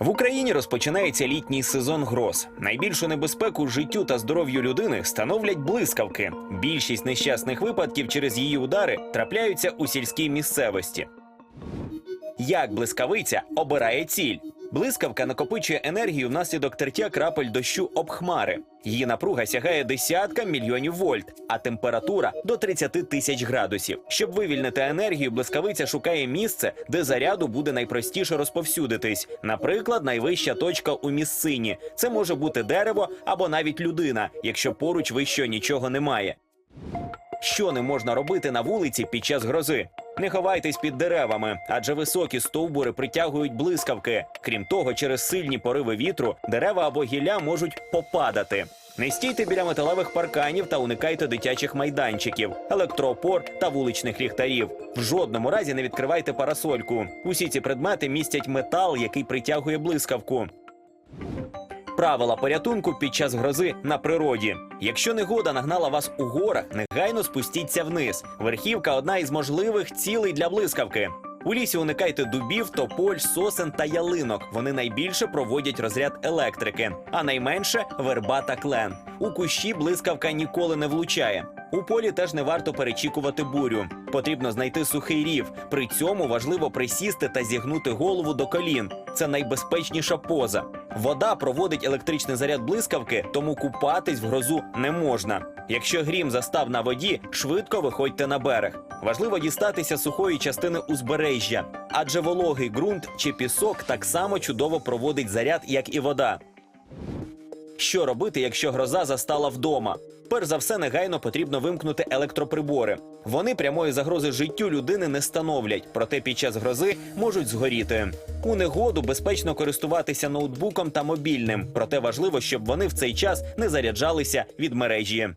В Україні розпочинається літній сезон гроз. Найбільшу небезпеку життю та здоров'ю людини становлять блискавки. Більшість нещасних випадків через її удари трапляються у сільській місцевості. Як блискавиця обирає ціль? Блискавка накопичує енергію внаслідок тертя крапель дощу об хмари. Її напруга сягає десятка мільйонів вольт, а температура до 30 тисяч градусів. Щоб вивільнити енергію, блискавиця шукає місце, де заряду буде найпростіше розповсюдитись. Наприклад, найвища точка у місцині. Це може бути дерево або навіть людина, якщо поруч вищого нічого немає. Що не можна робити на вулиці під час грози? Не ховайтесь під деревами, адже високі стовбури притягують блискавки. Крім того, через сильні пориви вітру дерева або гілля можуть попадати. Не стійте біля металевих парканів та уникайте дитячих майданчиків, електроопор та вуличних ліхтарів. В жодному разі не відкривайте парасольку. Усі ці предмети містять метал, який притягує блискавку. Правила порятунку під час грози на природі. Якщо негода нагнала вас у горах, негайно спустіться вниз. Верхівка одна із можливих цілей для блискавки. У лісі уникайте дубів, тополь, сосен та ялинок. Вони найбільше проводять розряд електрики, а найменше верба та клен. У кущі блискавка ніколи не влучає. У полі теж не варто перечікувати бурю. Потрібно знайти сухий рів. При цьому важливо присісти та зігнути голову до колін. Це найбезпечніша поза. Вода проводить електричний заряд блискавки, тому купатись в грозу не можна. Якщо грім застав на воді, швидко виходьте на берег. Важливо дістатися сухої частини узбережжя, адже вологий ґрунт чи пісок так само чудово проводить заряд, як і вода. Що робити, якщо гроза застала вдома? Перш за все, негайно потрібно вимкнути електроприбори. Вони прямої загрози життю людини не становлять, проте під час грози можуть згоріти. У негоду безпечно користуватися ноутбуком та мобільним, проте важливо, щоб вони в цей час не заряджалися від мережі.